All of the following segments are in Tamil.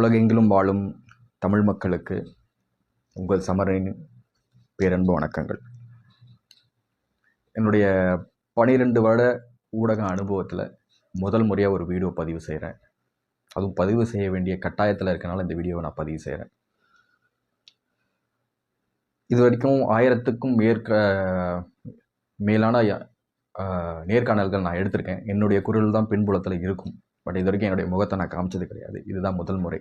உலகெங்கிலும் வாழும் தமிழ் மக்களுக்கு உங்கள் சமரின் பேரன்பு வணக்கங்கள். என்னுடைய பனிரெண்டு வருட ஊடக அனுபவத்தில் முதல் முறையாக ஒரு வீடியோ பதிவு செய்கிறேன் அதுவும் பதிவு செய்ய வேண்டிய கட்டாயத்தில் இருக்கனால இந்த வீடியோவை நான் பதிவு செய்கிறேன் இது வரைக்கும் ஆயிரத்துக்கும் மேற்க மேலான நேர்காணல்கள் நான் எடுத்திருக்கேன். என்னுடைய குரல் தான் பின்புலத்தில் இருக்கும். பட் இது வரைக்கும் என்னுடைய முகத்தை நான் காமிச்சது கிடையாது. இதுதான் முதல் முறை.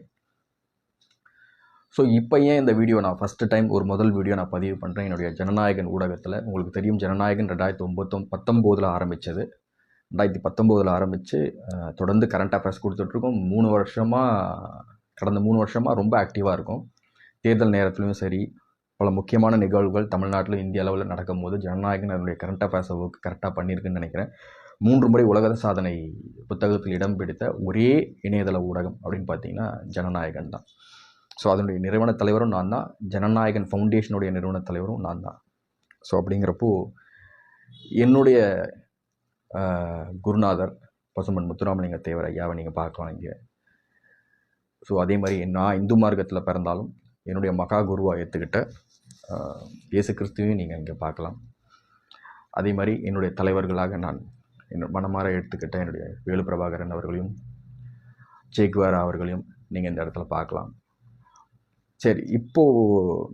ஸோ இப்போ ஏன் இந்த வீடியோ நான் ஃபஸ்ட்டு டைம் ஒரு முதல் வீடியோ நான் பதிவு பண்ணுறேன் என்னுடைய ஜனநாயகன் ஊடகத்தில் உங்களுக்கு தெரியும் ஜனநாயகன் ரெண்டாயிரத்தி ஒம்பத்தொம் பத்தொம்போதில் ஆரம்பித்தது ரெண்டாயிரத்தி பத்தொம்போதில் ஆரம்பித்து தொடர்ந்து கரண்ட் அஃபேர்ஸ் கொடுத்துட்ருக்கோம் மூணு வருஷமாக கடந்த மூணு வருஷமாக ரொம்ப ஆக்டிவாக இருக்கும். தேர்தல் நேரத்துலையும் சரி பல முக்கியமான நிகழ்வுகள் தமிழ்நாட்டில் இந்திய அளவில் நடக்கும்போது ஜனநாயகன் அதனுடைய கரண்ட் அஃபேர்ஸை கரெக்டாக பண்ணியிருக்குன்னு நினைக்கிறேன். மூன்று முறை உலக சாதனை புத்தகத்தில் இடம் பிடித்த ஒரே இணையதள ஊடகம் அப்படின்னு பார்த்தீங்கன்னா ஜனநாயகன் தான். ஸோ அதனுடைய நிறுவன தலைவரும் நான் தான். ஜனநாயகன் ஃபவுண்டேஷனுடைய நிறுவன தலைவரும் நான் தான். ஸோ அப்படிங்கிறப்போ என்னுடைய குருநாதர் பசுமன் முத்துராமலிங்க தேவர் ஐயாவை நீங்கள் பார்க்கலாம் இங்கே. ஸோ அதே மாதிரி நான் இந்து மார்க்கத்தில் பிறந்தாலும் என்னுடைய மகா குருவாக ஏற்றுக்கிட்ட இயேசு கிறிஸ்துவையும் நீங்கள் இங்கே பார்க்கலாம். அதே மாதிரி என்னுடைய தலைவர்களாக நான் என் மனமாற எடுத்துக்கிட்ட என்னுடைய வேலு பிரபாகரன் அவர்களையும் ஜெய்குவாரா அவர்களையும் நீங்கள் இந்த இடத்துல பார்க்கலாம். சரி இப்போது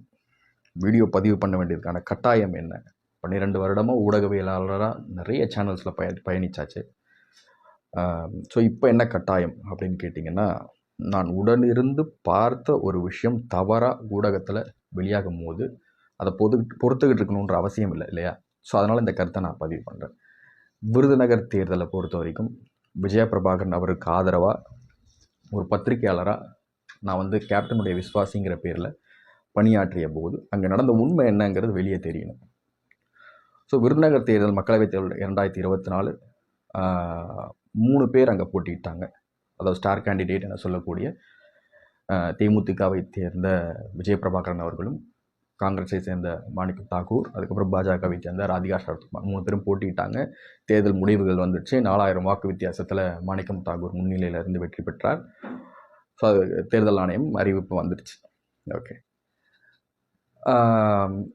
வீடியோ பதிவு பண்ண வேண்டியதுக்கான கட்டாயம் என்ன? பன்னிரெண்டு வருடமாக ஊடகவியலாளராக நிறைய சேனல்ஸில் பய பயணிச்சாச்சு. ஸோ இப்போ என்ன கட்டாயம் அப்படின்னு கேட்டிங்கன்னா நான் உடனிருந்து பார்த்த ஒரு விஷயம் தவறாக ஊடகத்தில் வெளியாகும் போது அதை பொது பொறுத்துக்கிட்டு இருக்கணுன்ற அவசியம் இல்லை இல்லையா? ஸோ அதனால் இந்த கருத்தை நான் பதிவு பண்ணுறேன் விருதுநகர் தேர்தலை பொறுத்த வரைக்கும் விஜய பிரபாகரன் அவருக்கு ஆதரவாக ஒரு பத்திரிகையாளராக நான் வந்து கேப்டனுடைய விஸ்வாசிங்கிற பேரில் பணியாற்றிய போது அங்கே நடந்த உண்மை என்னங்கிறது வெளியே தெரியணும். ஸோ விருதுநகர் தேர்தல் மக்களவைத் தேர்தல் இரண்டாயிரத்தி இருபத்தி நாலு மூணு பேர் அங்கே போட்டியிட்டாங்க. அதாவது ஸ்டார் கேண்டிடேட் என சொல்லக்கூடிய தேமுதிகவை சேர்ந்த விஜய பிரபாகரன் அவர்களும் காங்கிரஸை சேர்ந்த மாணிக்கம் தாக்கூர் அதுக்கப்புறம் பாஜகவை சேர்ந்த ராதிகா சரத்குமார் மூணு பேரும் போட்டியிட்டாங்க. தேர்தல் முடிவுகள் வந்துடுச்சு. நாலாயிரம் வாக்கு வித்தியாசத்தில் மாணிக்கம் தாக்கூர் முன்னிலையில் இருந்து வெற்றி பெற்றார். ஸோ அது தேர்தல் ஆணையம் அறிவிப்பு வந்துடுச்சு. ஓகே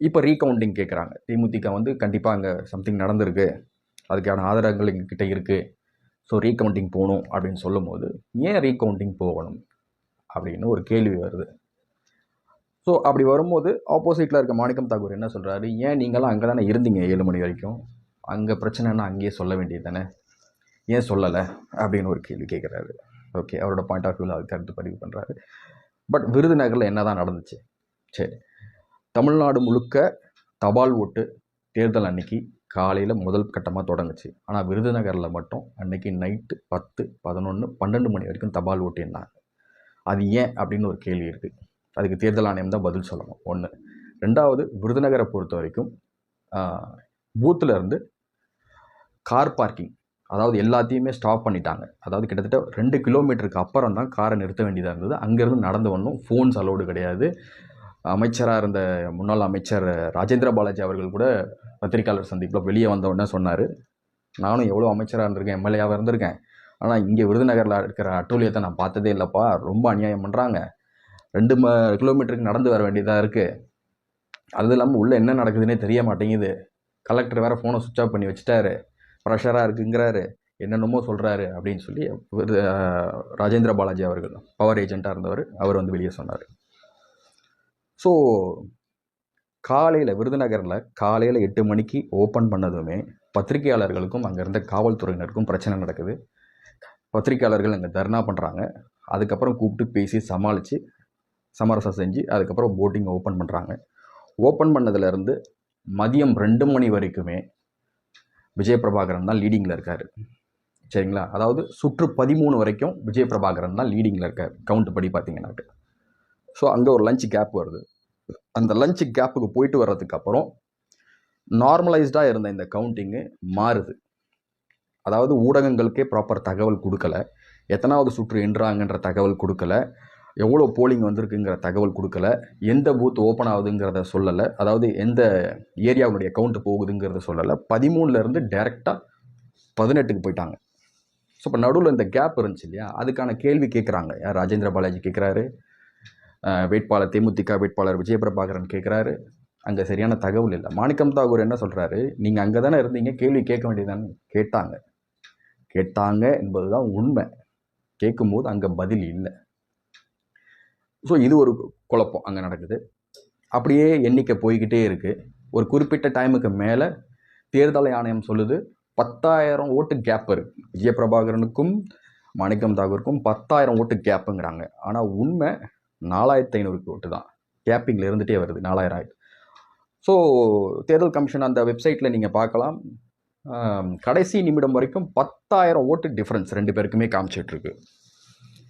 இப்போ ரீகவுண்டிங் கேட்குறாங்க தேமுதிக வந்து கண்டிப்பாக அங்கே சம்திங் நடந்திருக்கு. அதுக்கான ஆதாரங்கள் எங்ககிட்ட இருக்குது ஸோ ரீகவுண்டிங் போகணும் அப்படின்னு சொல்லும் போது ஏன் ரீகவுண்டிங் போகணும் அப்படின்னு ஒரு கேள்வி வருது. ஸோ அப்படி வரும்போது ஆப்போசிட்டில் இருக்க மாணிக்கம் தாகூர் என்ன சொல்கிறாரு ஏன் நீங்களாம் அங்கே தானே இருந்தீங்க ஏழு மணி வரைக்கும்? அங்கே பிரச்சனைன்னா அங்கேயே சொல்ல வேண்டியது தானே ஏன் சொல்லலை? அப்படின்னு ஒரு கேள்வி கேட்குறாரு ஓகே அவரோட பாயிண்ட் ஆஃப் வியூவில் அது கருத்து பதிவு பண்ணுறாரு பட் விருதுநகரில் என்ன தான் நடந்துச்சு? சரி. தமிழ்நாடு முழுக்க தபால் ஓட்டு தேர்தல் அன்னைக்கு காலையில் முதல் கட்டமாக தொடங்குச்சு. ஆனால் விருதுநகரில் மட்டும் அன்னைக்கு நைட்டு பத்து பதினொன்று பன்னெண்டு மணி வரைக்கும் தபால் ஓட்டு என்னாங்க அது ஏன் அப்படின்னு ஒரு கேள்வி இருக்குது அதுக்கு தேர்தல் ஆணையம் தான் பதில் சொல்லணும். ஒன்று ரெண்டாவது விருதுநகரை பொறுத்த வரைக்கும் பூத்தில் இருந்து கார் பார்க்கிங் அதாவது எல்லாத்தையுமே ஸ்டாப் பண்ணிட்டாங்க. அதாவது கிட்டத்தட்ட ரெண்டு கிலோமீட்டருக்கு அப்புறம் தான் காரை நிறுத்த வேண்டியதாக இருந்தது. அங்கேருந்து நடந்து வரணும். ஃபோன்ஸ் அலோடு கிடையாது. அமைச்சராக இருந்த முன்னாள் அமைச்சர் ராஜேந்திர பாலாஜி அவர்கள் கூட பத்திரிக்கையாளர் சந்திப்பில் வெளியே வந்த உடனே சொன்னார். நானும் எவ்வளோ அமைச்சராக இருந்திருக்கேன் எம்எல்ஏவாக இருந்திருக்கேன். ஆனால் இங்கே விருதுநகரில் இருக்கிற அட்டூழியத்தை நான் பார்த்ததே இல்லைப்பா. ரொம்ப அநியாயம் பண்ணுறாங்க ரெண்டு ம கிலோமீட்டருக்கு நடந்து வர வேண்டியதாக இருக்குது அது இல்லாமல் உள்ளே என்ன நடக்குதுன்னே தெரிய மாட்டேங்குது. கலெக்டர் வேறு ஃபோனை சுவிட்ச் ஆஃப் பண்ணி வச்சுட்டாரு. ப்ரெஷராக இருக்குங்கிறாரு. என்னென்னமோ சொல்கிறாரு அப்படின்னு சொல்லி ராஜேந்திர பாலாஜி அவர்கள் பவர் ஏஜெண்ட்டாக இருந்தவர் அவர் வந்து வெளியே சொன்னார். ஸோ காலையில் விருதுநகரில் காலையில் எட்டு மணிக்கு ஓப்பன் பண்ணதுமே பத்திரிகையாளர்களுக்கும் அங்கே இருந்த காவல்துறையினருக்கும் பிரச்சனை நடக்குது. பத்திரிகையாளர்கள் அங்கே தர்ணா பண்ணுறாங்க அதுக்கப்புறம் கூப்பிட்டு பேசி சமாளித்து சமரசம் செஞ்சு அதுக்கப்புறம் போட்டிங் ஓப்பன் பண்ணுறாங்க ஓப்பன் பண்ணதுலேருந்து மதியம் ரெண்டு மணி வரைக்குமே விஜய பிரபாகரன் தான் லீடிங்கில் இருக்கார். சரிங்களா? அதாவது சுற்று பதிமூணு வரைக்கும் விஜய பிரபாகரன் தான் லீடிங்கில் இருக்கார். கவுண்ட் படி பார்த்தீங்கன்னாக்க. ஸோ அங்கே ஒரு லஞ்ச் கேப் வருது. அந்த லஞ்ச் கேப்புக்கு போயிட்டு வர்றதுக்கப்புறம் நார்மலைஸ்டாக இருந்த இந்த கவுண்டிங்கு மாறுது. அதாவது ஊடகங்களுக்கே ப்ராப்பர் தகவல் கொடுக்கல. எத்தனாவது சுற்று என்றாங்கன்ற தகவல் கொடுக்கல. எவ்வளோ போலிங் வந்திருக்குங்கிற தகவல் கொடுக்கல. எந்த பூத் ஓப்பன் ஆகுதுங்கிறத சொல்லலை. அதாவது எந்த ஏரியாவுடைய கவுண்ட் போகுதுங்கிறத சொல்லலை. பதிமூணுலேருந்து டேரெக்டாக பதினெட்டுக்கு போயிட்டாங்க. ஸோ இப்போ நடுவில் இந்த கேப் இருந்துச்சு இல்லையா? அதுக்கான கேள்வி கேட்குறாங்க யார்? ராஜேந்திர பாலாஜி கேட்குறாரு வேட்பாளர் தேமுதிக வேட்பாளர் விஜயபிரபாகரன் கேட்குறாரு அங்கே சரியான தகவல் இல்லை. மாணிக்கம் தாகூர் என்ன சொல்கிறாரு நீங்கள் அங்கே தானே இருந்தீங்க கேள்வி கேட்க வேண்டியதானே கேட்டாங்க. கேட்டாங்க என்பது தான் உண்மை. கேட்கும்போது அங்கே பதில் இல்லை. ஸோ இது ஒரு குழப்பம் அங்கே நடக்குது. அப்படியே எண்ணிக்கை போய்கிட்டே இருக்குது ஒரு குறிப்பிட்ட டைமுக்கு மேலே தேர்தல் ஆணையம் சொல்லுது பத்தாயிரம் ஓட்டு கேப் இருக்குது விஜயபிரபாகரனுக்கும் மாணிக்கம் தாகூருக்கும் பத்தாயிரம் ஓட்டு கேப்புங்கிறாங்க ஆனால் உண்மை நாலாயிரத்தி ஐநூறு ஓட்டு தான். கேப்பிங்கில் இருந்துகிட்டே வருது நாலாயிரம் ஆயிரம். ஸோ தேர்தல் கமிஷன் அந்த வெப்சைட்டில் நீங்கள் பார்க்கலாம். கடைசி நிமிடம் வரைக்கும் பத்தாயிரம் ஓட்டு டிஃப்ரென்ஸ் ரெண்டு பேருக்குமே காமிச்சிட்ருக்கு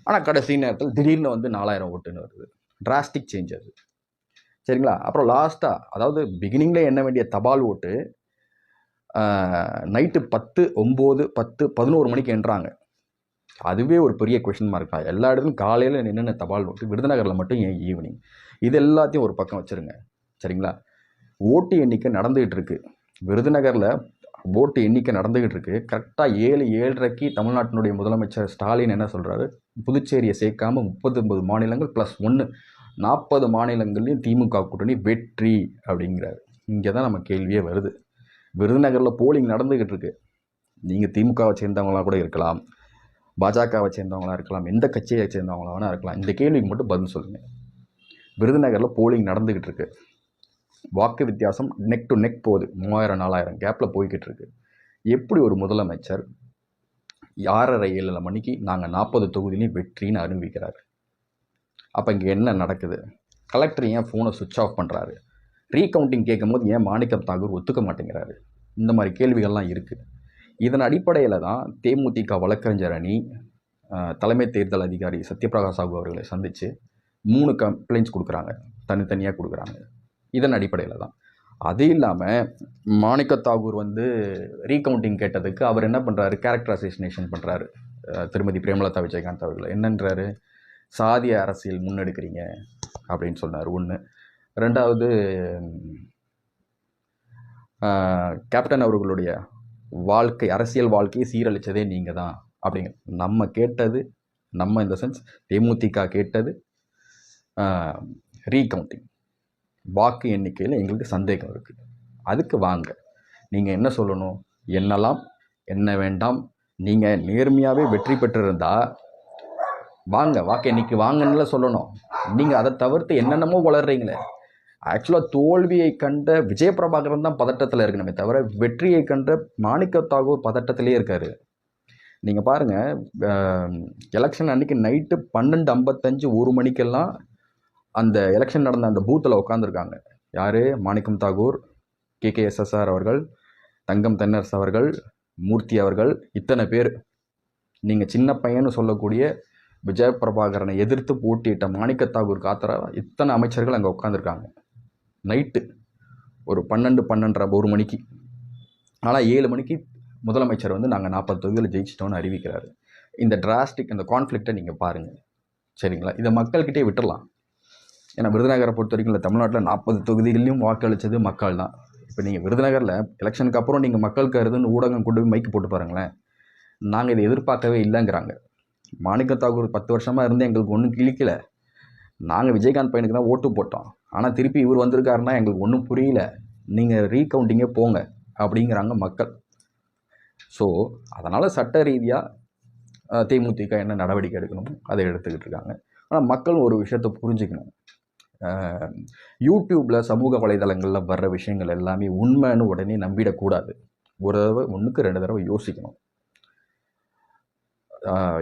ஆனால் கடைசி நேரத்தில் திடீர்னு வந்து நாலாயிரம் ஓட்டுன்னு வருது. டிராஸ்டிக் சேஞ்ச் அது. சரிங்களா? அப்புறம் லாஸ்ட்டாக அதாவது பிகினிங்கில் எண்ண வேண்டிய தபால் ஓட்டு நைட்டு பத்து ஒம்பது பத்து பதினோரு மணிக்கு எண்ணுறாங்க அதுவே ஒரு பெரிய கொஷின் மார்க் தான். எல்லா இடத்துலையும் காலையில் என்னென்ன தபால் ஓட்டு விருதுநகரில் மட்டும் ஏன் ஈவினிங் இது எல்லாத்தையும் ஒரு பக்கம் வச்சுருங்க. சரிங்களா? ஓட்டு எண்ணிக்கை நடந்துகிட்டு இருக்கு. விருதுநகரில் ஓட்டு எண்ணிக்கை நடந்துக்கிட்டு இருக்குது கரெக்டாக ஏழு ஏழரைக்கு தமிழ்நாட்டினுடைய முதலமைச்சர் ஸ்டாலின் என்ன சொல்கிறாரு புதுச்சேரியை சேர்க்காம முப்பத்தொன்பது மாநிலங்கள் ப்ளஸ் ஒன்று நாற்பது மாநிலங்கள்லையும் திமுக கூட்டணி வெற்றி அப்படிங்கிறாரு. இங்கே தான் நம்ம கேள்வியே வருது. விருதுநகரில் போலிங் நடந்துக்கிட்டு இருக்குது நீங்கள் திமுகவை சேர்ந்தவங்களாக கூட இருக்கலாம். பாஜகவை சேர்ந்தவங்களா இருக்கலாம். எந்த கட்சியை சேர்ந்தவங்களா வேணா இருக்கலாம். இந்த கேள்விக்கு மட்டும் பதில் சொல்லுங்கள் விருதுநகரில் போலிங் நடந்துக்கிட்டு இருக்குது வாக்கு வித்தியாசம் நெக் டு நெக் போகுது. மூவாயிரம் நாலாயிரம் கேப்பில் போய்கிட்டு இருக்கு. எப்படி ஒரு முதலமைச்சர் யாரரை ஏழு மணிக்கு நாங்கள் நாற்பது தொகுதியிலையும் வெற்றின்னு அறிவிக்கிறார். அப்போ இங்கே என்ன நடக்குது? கலெக்டர் ஏன் ஃபோனை சுவிட்ச் ஆஃப் பண்ணுறாரு ரீகவுண்டிங் கேட்கும்போது ஏன் மாணிக்கம் தாகூர் ஒத்துக்க மாட்டேங்கிறாரு? இந்த மாதிரி கேள்விகள்லாம் இருக்குது இதன் அடிப்படையில் தான் தேமுதிக வழக்கறிஞர் அணி தலைமை தேர்தல் அதிகாரி சத்யபிரகாஷ் சாகு அவர்களை சந்தித்து மூணு கம்ப்ளைண்ட்ஸ் கொடுக்குறாங்க. தனித்தனியாக கொடுக்குறாங்க. இதன் அடிப்படையில் தான். அது இல்லாமல் மாணிக்க தாகூர் வந்து ரீகவுண்டிங் கேட்டதுக்கு அவர் என்ன பண்ணுறாரு கேரக்டர் அசோசினேஷன் பண்ணுறாரு திருமதி பிரேமலதா விஜயகாந்த் அவர்கள். என்னன்றாரு? சாதிய அரசியல் முன்னெடுக்கிறீங்க அப்படின்னு சொன்னார். ஒன்று ரெண்டாவது கேப்டன் அவர்களுடைய வாழ்க்கை அரசியல் வாழ்க்கையை சீரழிச்சதே நீங்கள் தான் அப்படிங்க. நம்ம கேட்டது நம்ம இந்த சென்ஸ் தேமுதிக கேட்டது ரீகவுண்டிங் வாக்கு எண்ணிக்கையில் எங்களுக்கு சந்தேகம் இருக்குது அதுக்கு வாங்க. நீங்கள் என்ன சொல்லணும்? என்னலாம் என்ன வேண்டாம்? நீங்கள் நேர்மையாகவே வெற்றி பெற்றிருந்தா வாங்க. வாக்கு எண்ணிக்கை வாங்கன்னு சொல்லணும். நீங்கள் அதை தவிர்த்து என்னென்னமோ வளர்றீங்களே. ஆக்சுவலாக தோல்வியை கண்ட விஜயபிரபாகரன் தான் பதட்டத்தில் இருக்கணுமே தவிர வெற்றியை கண்ட மாணிக்க தாகூர் பதட்டத்திலே இருக்காரு. நீங்கள் பாருங்கள் எலெக்ஷன் அன்றைக்கி நைட்டு பன்னெண்டு ஐம்பத்தஞ்சு ஒரு மணிக்கெல்லாம் அந்த எலெக்ஷன் நடந்த அந்த பூத்தில் உட்காந்துருக்காங்க யார்? Manickam Tagore K K SSR அவர்கள் தங்கம் தென்னரசு அவர்கள் மூர்த்தி அவர்கள் இத்தனை பேர். நீங்கள் சின்ன பையன்னு சொல்லக்கூடிய விஜய பிரபாகரனை எதிர்த்து போட்டியிட்ட மாணிக்க தாகூர் காத்திர இத்தனை அமைச்சர்கள் அங்கே உட்காந்துருக்காங்க நைட்டு ஒரு பன்னெண்டு பன்னெண்டரை ஒரு மணிக்கு. ஆனால் ஏழு மணிக்கு முதலமைச்சர் வந்து நாங்கள் நாற்பது தொகுதியில் ஜெயிச்சிட்டோம்னு அறிவிக்கிறாரு. இந்த டிராஸ்டிக் இந்த கான்ஃப்ளிக்டை நீங்கள் பாருங்கள் சரிங்களா? இதை மக்கள்கிட்டே விட்டுடலாம் ஏன்னா விருதுநகரை பொறுத்த வரைக்கும் இல்லை தமிழ்நாட்டில் நாற்பது தொகுதிகளிலும் வாக்களித்தது மக்கள் தான். இப்போ நீங்கள் விருதுநகரில் எலெக்ஷனுக்கு அப்புறம் நீங்கள் மக்கள் கருதுன்னு ஊடகம் கொண்டு போய் மைக்கு போட்டு பாருங்களேன். நாங்கள் இதை எதிர்பார்க்கவே இல்லைங்கிறாங்க. மாணிக்க தாக்கூர் பத்து வருஷமாக இருந்து எங்களுக்கு ஒன்றும் கிழிக்கல. நாங்கள் விஜயகாந்த் பையனுக்கு தான் ஓட்டு போட்டோம். ஆனால் திருப்பி இவர் வந்திருக்காருன்னா எங்களுக்கு ஒன்றும் புரியல. நீங்கள் ரீகவுண்டிங்கே போங்க அப்படிங்கிறாங்க மக்கள். ஸோ அதனால் சட்ட ரீதியாக தேமுதிக என்ன நடவடிக்கை எடுக்கணும் அதை எடுத்துக்கிட்டு இருக்காங்க. ஆனால் மக்கள் ஒரு விஷயத்தை புரிஞ்சுக்கணும். யூடியூப்பில் சமூக வலைதளங்களில் வர்ற விஷயங்கள் எல்லாமே உண்மைன்னு உடனே நம்பிடக்கூடாது. ஒரு தடவை ஒன்றுக்கு ரெண்டு தடவை யோசிக்கணும்.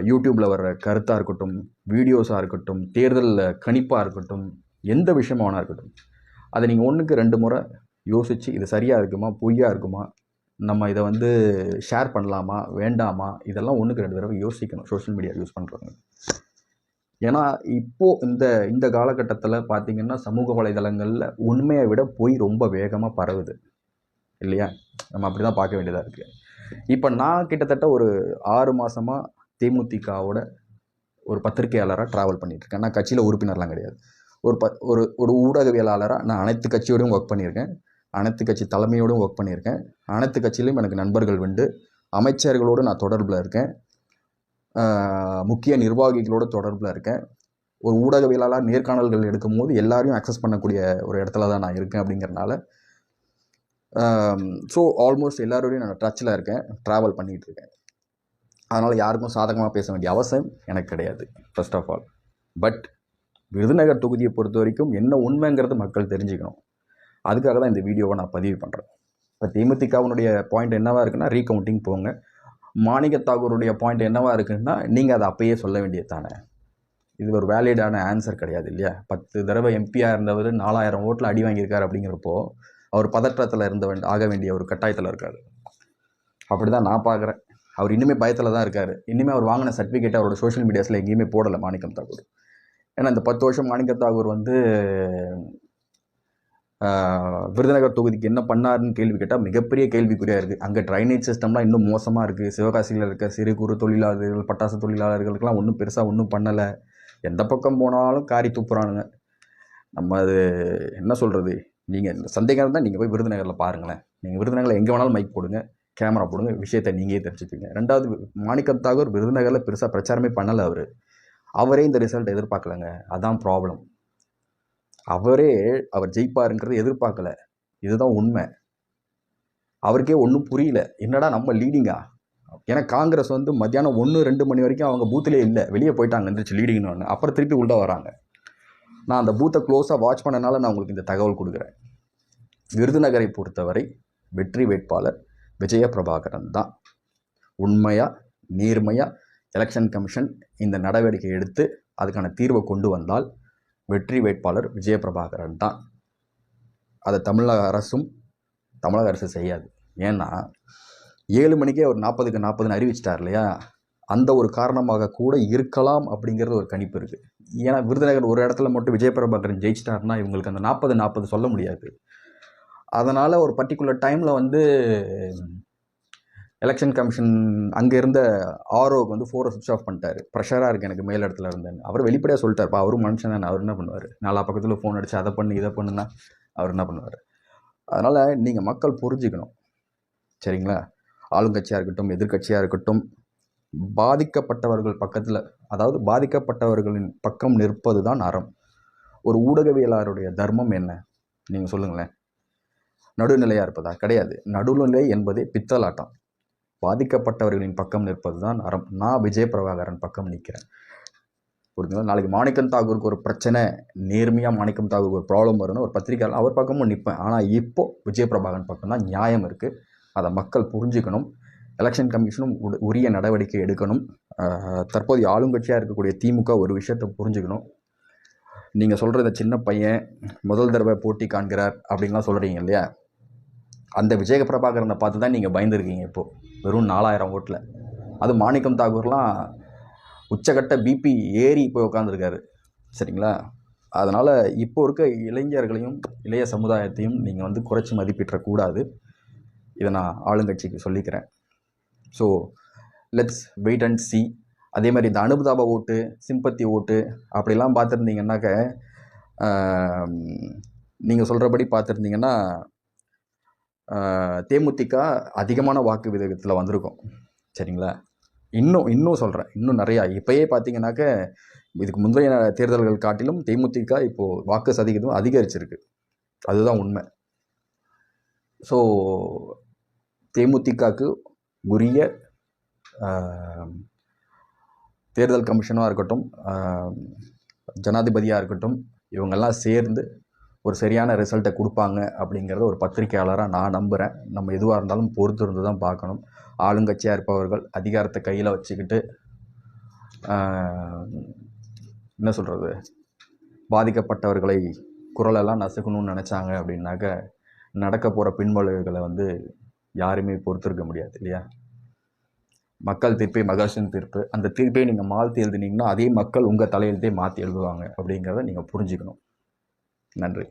யூடியூப்பில் வர்ற கருத்தாக இருக்கட்டும் வீடியோஸாக இருக்கட்டும் தேர்தலில் கணிப்பாக இருக்கட்டும் எந்த விஷயமா இருக்கட்டும் அதை நீங்கள் ஒன்றுக்கு ரெண்டு முறை யோசித்து இது சரியாக இருக்குமா பொய்யாக இருக்குமா நம்ம இதை வந்து ஷேர் பண்ணலாமா வேண்டாமா இதெல்லாம் ஒன்றுக்கு ரெண்டு தடவை யோசிக்கணும். சோஷியல் மீடியா யூஸ் பண்ணுறவங்க ஏன்னா இப்போது இந்த இந்த காலகட்டத்தில் பார்த்தீங்கன்னா சமூக வலைதளங்களில் உண்மையை விட பொய் ரொம்ப வேகமாக பரவுது. இல்லையா? நம்ம அப்படி தான் பார்க்க வேண்டியதாக இருக்குது இப்போ நான் கிட்டத்தட்ட ஒரு ஆறு மாதமாக தேமுதிகவோட ஒரு பத்திரிகையாளராக ட்ராவல் பண்ணிகிட்ருக்கேன் நான் கட்சியில் உறுப்பினர்லாம் கிடையாது. ஒரு ப ஒரு ஒரு ஊடகவியலாளராக நான் அனைத்து கட்சியோடையும் ஒர்க் பண்ணியிருக்கேன். அனைத்து கட்சி தலைமையோடும் ஒர்க் பண்ணியிருக்கேன். அனைத்து கட்சியிலையும் எனக்கு நண்பர்கள் உண்டு. அமைச்சர்களோடு நான் தொடர்பில் இருக்கேன். முக்கிய நிர்வாகிகளோட தொடர்பில் இருக்கேன். ஒரு ஊடகவியலாளர் நேர்காணல்கள் எடுக்கும் போது எல்லாரையும் அக்சஸ் பண்ணக்கூடிய ஒரு இடத்துல தான் நான் இருக்கேன் அப்படிங்கிறனால. ஸோ ஆல்மோஸ்ட் எல்லாரோடையும் நான் டச்சில் இருக்கேன். ட்ராவல் பண்ணிகிட்டு இருக்கேன். அதனால் யாருக்கும் சாதகமாக பேச வேண்டிய அவசியம் எனக்கு கிடையாது first of all but Virudhunagar தொகுதியை பொறுத்த வரைக்கும் என்ன உண்மைங்கிறது மக்கள் தெரிஞ்சுக்கணும். அதுக்காக தான் இந்த வீடியோவை நான் பதிவு பண்ணுறேன் இப்போ தேமுதிகவினுடைய பாயிண்ட் என்னவாக இருக்குன்னா ரீகவுண்டிங் போங்க. மாணிக்க தாகூருடைய பாயிண்ட் என்னவா இருக்குன்னா நீங்கள் அதை அப்பயே சொல்ல வேண்டியது தானே இது ஒரு வேலிடான ஆன்சர் கிடையாது இல்லையா? பத்து தடவை எம்பியாக இருந்தவர் நாலாயிரம் ஓட்டில் அடி வாங்கியிருக்காரு அப்படிங்கிறப்போ அவர் பதற்றத்தில் இருந்த ஆக வேண்டிய ஒரு கட்டாயத்தில் இருக்கார். அப்படி தான் நான் பார்க்குறேன். அவர் இன்னுமே பயத்தில் தான் இருக்கார். இன்னுமே அவர் வாங்கின சர்டிஃபிகேட் அவரோட சோஷியல் மீடியாஸில் எங்கேயுமே போடலை மாணிக்கம் தாகூர் ஏன்னா இந்த பத்து வருஷம் மாணிக்க தாகூர் வந்து விருதுநகர் தொகுதிக்கு என்ன பண்ணாருன்னு கேள்வி கேட்டால் மிகப்பெரிய கேள்விக்குறியாக இருக்குது அங்கே ட்ரைனேஜ் சிஸ்டம்லாம் இன்னும் மோசமாக இருக்குது சிவகாசியில் இருக்க சிறு குறு தொழிலாளர்கள் பட்டாசு தொழிலாளர்களுக்கெல்லாம் ஒன்றும் பெருசாக ஒன்றும் பண்ணலை. எந்த பக்கம் போனாலும் காரி துப்புறானுங்க நம்ம அது என்ன சொல்கிறது நீங்கள் சந்தேகம் இருந்தால் நீங்கள் போய் விருதுநகரில் பாருங்களேன். நீங்கள் விருதுநகரில் எங்கே வேணாலும் மைக் போடுங்க கேமரா போடுங்க விஷயத்தை நீங்களே தெரிஞ்சுப்பீங்க ரெண்டாவது மாணிக்கம் தாகூர் விருதுநகரில் பெருசாக பிரச்சாரமே பண்ணலை அவர். அவரே இந்த ரிசல்ட் எதிர்பார்க்கலங்க. அதான் ப்ராப்ளம் அவரே அவர் ஜெயிப்பாருங்கிறத எதிர்பார்க்கல. இதுதான் உண்மை. அவருக்கே ஒன்றும் புரியல. என்னடா நம்ம லீடிங்கா ஏன்னா காங்கிரஸ் வந்து மத்தியானம் ஒன்று ரெண்டு மணி வரைக்கும் அவங்க பூத்திலே இல்லை. வெளியே போயிட்டாங்க எந்திரிச்சு லீடிங்னு ஒன்று அப்புறம் திருப்பி உள்ளே வராங்க. நான் அந்த பூத்தை க்ளோஸாக வாட்ச் பண்ணனால நான் உங்களுக்கு இந்த தகவல் கொடுக்குறேன். விருதுநகரை பொறுத்தவரை வெற்றி வேட்பாளர் விஜய பிரபாகரன் தான். உண்மையாக நேர்மையாக எலெக்ஷன் கமிஷன் இந்த நடவடிக்கை எடுத்து அதுக்கான தீர்வை கொண்டு வந்தால் வெற்றி வேட்பாளர் விஜயபிரபாகரன் தான். அதை தமிழக அரசும் தமிழக அரசு செய்யாது. ஏன்னா ஏழு மணிக்கே ஒரு நாற்பதுக்கு நாற்பதுன்னு அறிவிச்சிட்டார் இல்லையா? அந்த ஒரு காரணமாக கூட இருக்கலாம் அப்படிங்கிறது ஒரு கணிப்பு இருக்குது ஏன்னா விருதுநகர் ஒரு இடத்துல மட்டும் விஜயபிரபாகரன் ஜெயிச்சிட்டாருன்னா இவங்களுக்கு அந்த நாற்பது நாற்பது சொல்ல முடியாது. அதனால் ஒரு பர்டிகுலர் டைமில் வந்து எலெக்ஷன் கமிஷன் அங்கே இருந்த ஆர்ஓக்கு வந்து ஃபோரை சுவிச் ஆஃப் பண்ணிட்டாரு. ப்ரெஷராக இருக்குது எனக்கு மேல் இடத்துல இருந்தேன்னு. அவர் வெளிப்படையாக சொல்லிட்டார்ப்பா அவரும் மனுஷன் தானே அவர் என்ன பண்ணுவார்? நாலா பக்கத்தில் ஃபோன் அடிச்சு அதை பண்ணு இதை பண்ணுன்னா அவர் என்ன பண்ணுவார்? அதனால் நீங்கள் மக்கள் புரிஞ்சுக்கணும். சரிங்களா? ஆளுங்கட்சியாக இருக்கட்டும் எதிர்க்கட்சியாக இருக்கட்டும் பாதிக்கப்பட்டவர்கள் பக்கத்தில் அதாவது பாதிக்கப்பட்டவர்களின் பக்கம் நிற்பது தான் அறம். ஒரு ஊடகவியலாருடைய தர்மம் என்ன? நீங்கள் சொல்லுங்களேன். நடுநிலையாக இருப்பதா? கிடையாது. நடுநிலை என்பதே பித்தலாட்டம். பாதிக்கப்பட்டவர்களின் பக்கம் நிற்பது தான் அறம். நான் விஜய் பிரபாகரன் பக்கம் நிற்கிறேன். புரிஞ்சுங்களா நாளைக்கு மாணிக்கம் தாகூருக்கு ஒரு பிரச்சனை நேர்மையாக மாணிக்கம் தாகூருக்கு ஒரு ப்ராப்ளம் வரும்னு ஒரு பத்திரிகையாளர் அவர் பக்கமும் நிற்பேன் ஆனால் இப்போ விஜய் பிரபாகரன் பக்கம் தான் நியாயம் இருக்குது அதை மக்கள் புரிஞ்சுக்கணும். எலெக்ஷன் கமிஷனும் உரிய நடவடிக்கை எடுக்கணும். தற்போதைய ஆளுங்கட்சியாக இருக்கக்கூடிய திமுக ஒரு விஷயத்தை புரிஞ்சுக்கணும். நீங்கள் சொல்கிற இந்த சின்ன பையன் முதல் தடவை போட்டி காண்கிறார் அப்படின்லாம் சொல்கிறீங்க இல்லையா? அந்த விஜய பிரபாகரனை பார்த்து தான் நீங்கள் பயந்துருக்கீங்க இப்போது வெறும் நாலாயிரம் ஓட்டில். அது மாணிக்கம் தாகூர்லாம் உச்சகட்ட பிபி ஏறி போய் உட்காந்துருக்காரு சரிங்களா? அதனால் இப்போ இருக்க இளைஞர்களையும் இளைய சமுதாயத்தையும் நீங்கள் வந்து குறைச்சி மதிப்பிடக்கூடாது இதை நான் ஆளுங்கட்சிக்கு சொல்லிக்கிறேன். So let's wait and see அதே மாதிரி இந்த அனுபதாப ஓட்டு சிம்பத்தி ஓட்டு அப்படிலாம் பார்த்துருந்தீங்கன்னாக்க நீங்கள் சொல்கிறபடி பார்த்துருந்தீங்கன்னா தேமுதிக அதிகமான வாக்கு விதத்தில் வந்திருக்கும். சரிங்களா? இன்னும் இன்னும் சொல்கிறேன் இன்னும் நிறையா. இப்போயே பார்த்தீங்கன்னாக்க இதுக்கு முந்தைய தேர்தல்கள் காட்டிலும் தேமுதிக இப்போது வாக்கு சதவீதம் அதிகரிச்சிருக்கு. அதுதான் உண்மை. ஸோ தேமுதிகக்கு உரிய தேர்தல் கமிஷனாக இருக்கட்டும் ஜனாதிபதியாக இருக்கட்டும் இவங்கெல்லாம் சேர்ந்து ஒரு சரியான ரிசல்ட்டை கொடுப்பாங்க அப்படிங்கிறத ஒரு பத்திரிக்கையாளராக நான் நம்புகிறேன் நம்ம எதுவாக இருந்தாலும் பொறுத்து இருந்து தான் பார்க்கணும். ஆளுங்கட்சியாக இருப்பவர்கள் அதிகாரத்தை கையில் வச்சுக்கிட்டு என்ன சொல்கிறது பாதிக்கப்பட்டவர்களை குரலெல்லாம் நசுக்கணும்னு நினச்சாங்க அப்படின்னாக்க நடக்க போகிற பின்வளைவுகளை வந்து யாருமே பொறுத்திருக்க முடியாது இல்லையா? மக்கள் தீர்ப்பே மகர்ஷன் தீர்ப்பு. அந்த தீர்ப்பை நீங்கள் மாற்றி எழுதுனீங்கன்னா அதே மக்கள் உங்கள் தலையெழுத்தே மாற்றி எழுதுவாங்க அப்படிங்கிறத நீங்கள் புரிஞ்சுக்கணும். நன்றி.